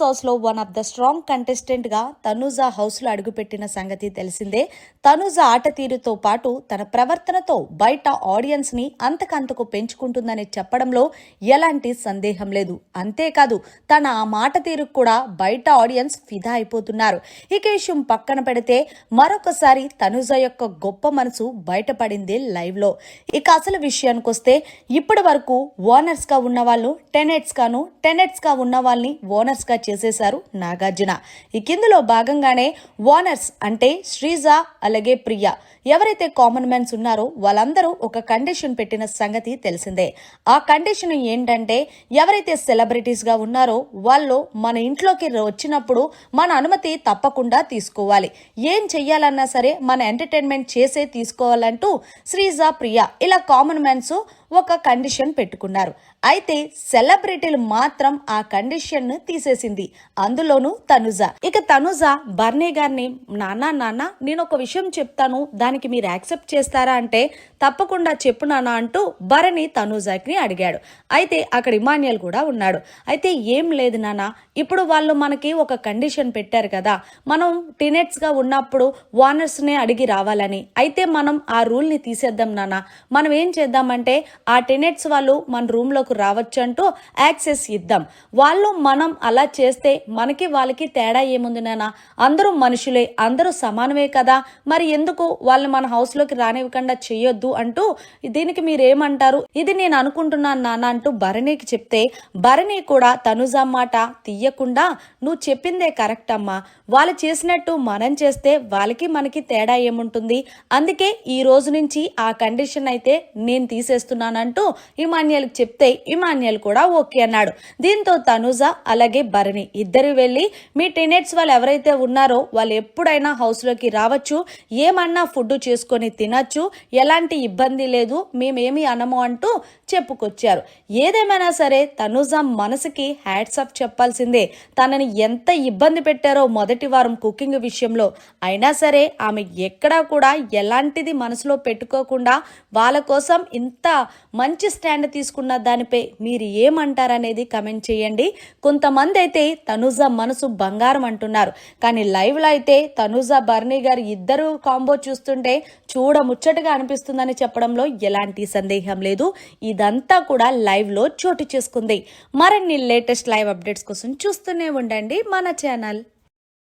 హౌస్లో one of the strong కంటెస్టెంట్గా తనూజ అడుగుపెట్టిన సంగతి తెలిసిందే. తనూజ ఆట తీరుతో పాటు తన ప్రవర్తనతో బయట ఆడియన్స్ని అంతకంతకు పెంచుకుంటుందని చెప్పడంలో ఎలాంటి సందేహం లేదు. అంతేకాదు తన ఆ మాట తీరుకు కూడా బయట ఆడియన్స్ ఫిదా అయిపోతున్నారు. ఇక ఈ విషయం పక్కన పెడితే మరొకసారి తనుజ యొక్క గొప్ప మనసు బయటపడింది లైవ్లో ఇక అసలు విషయానికి వస్తే ఇప్పటి వరకు ఓనర్స్గా ఉన్న వాళ్ళు టెనెట్స్గాను టెనెట్స్గా ఉన్న వాళ్ళని ఓనర్స్గా చేసేశారు నాగార్జున. ఈ ఇందులో భాగంగానే ఓనర్స్ అంటే శ్రీజ అలాగే ప్రియ. ఎవరైతే కామన్ మ్యాన్స్ ఉన్నారో వాళ్ళందరూ ఒక కండిషన్ పెట్టిన సంగతి తెలిసిందే. ఆ కండిషన్ ఏంటంటే ఎవరైతే సెలబ్రిటీస్గా ఉన్నారో వాళ్ళు మన ఇంట్లోకి వచ్చినప్పుడు మన అనుమతి తప్పకుండా తీసుకోవాలి. ఏం చెయ్యాలన్నా సరే మన ఎంటర్టైన్మెంట్ చేసే తీసుకోవాలంటూ శ్రీజ ప్రియ ఇలా కామన్ మ్యాన్స్ ఒక కండిషన్ పెట్టుకున్నారు. అయితే సెలబ్రిటీలు మాత్రం ఆ కండిషన్ తీసేసింది. అందులోనూ తనుజ. ఇక తనుజ బర్నే గారిని నానా నాన్న నేను ఒక విషయం చెప్తాను. దానికి మీరు యాక్సెప్ట్ చేస్తారా అంటే తప్పకుండా చెప్పు నాన్న అంటూ భరణి తనుజాకి అడిగాడు. అయితే అక్కడ ఇమాన్యుల్ కూడా ఉన్నాడు. అయితే ఏం లేదు నాన్న. ఇప్పుడు వాళ్ళు మనకి ఒక కండిషన్ పెట్టారు కదా. మనం టినెట్స్గా ఉన్నప్పుడు ఓనర్స్ నే అడిగి రావాలని. అయితే మనం ఆ రూల్ని తీసేద్దాం నాన్న. మనం ఏం చేద్దామంటే ఆ టెనెట్స్ వాళ్ళు మన రూమ్లోకి రావచ్చు అంటూ యాక్సెస్ ఇద్దాం. వాళ్ళు మనం అలా చేస్తే మనకి వాళ్ళకి తేడా ఏముంది నాన్న అందరూ మనుషులే అందరూ సమానమే కదా? మరి ఎందుకు వాళ్ళు మన హౌస్లోకి రానివ్వకుండా చెయ్యొద్దు అంటూ దీనికి మీరేమంటారు? ఇది నేను అనుకుంటున్నాను నాన్న అంటూ భరణికి చెప్తే భరణి కూడా తనుజ మాట తీయకుండా నువ్వు చెప్పిందే కరెక్ట్ అమ్మా. వాళ్ళు చేసినట్టు మనం చేస్తే వాళ్ళకి మనకి తేడా ఏముంటుంది? అందుకే ఈ రోజు నుంచి ఆ కండిషన్ అయితే నేను తీసేస్తున్నాను అంటూ ఇమాన్యుల్కి చెప్తే ఇమాన్యుల్ కూడా ఓకే అన్నాడు. దీంతో తనుజ అలాగే భరణి ఇద్దరు వెళ్ళి మీ టెనెట్స్ వాళ్ళు ఎవరైతే ఉన్నారో వాళ్ళు ఎప్పుడైనా హౌస్లోకి రావచ్చు ఏమన్నా ఫుడ్ చేసుకొని తినచ్చు ఎలాంటి ఇబ్బంది లేదు మేమేమి అనము అంటూ చెప్పుకొచ్చారు. ఏదేమైనా సరే తనుజ మనసుకి హ్యాట్స్ ఆఫ్ చెప్పాల్సిందే. తనని ఎంత ఇబ్బంది పెట్టారో మొదటి వారం కుకింగ్ విషయంలో. అయినా సరే ఆమె ఎక్కడా కూడా ఎలాంటిది మనసులో పెట్టుకోకుండా వాళ్ళ కోసం ఇంత మంచి స్టాండ్ తీసుకున్న దానిపై మీరు ఏమంటారనేది కమెంట్ చేయండి. కొంతమంది అయితే తనుజ మనసు బంగారం అంటున్నారు. కానీ లైవ్లో అయితే తనుజ బర్నీ గారు ఇద్దరు కాంబో చూస్తుంటే చూడ ముచ్చటగా అనిపిస్తుందని చెప్పడంలో ఎలాంటి సందేహం లేదు. ఇదంతా కూడా లైవ్లో చోటు చేసుకుంది. మరిన్ని లేటెస్ట్ లైవ్ అప్డేట్స్ కోసం చూస్తూనే ఉండండి మన ఛానల్.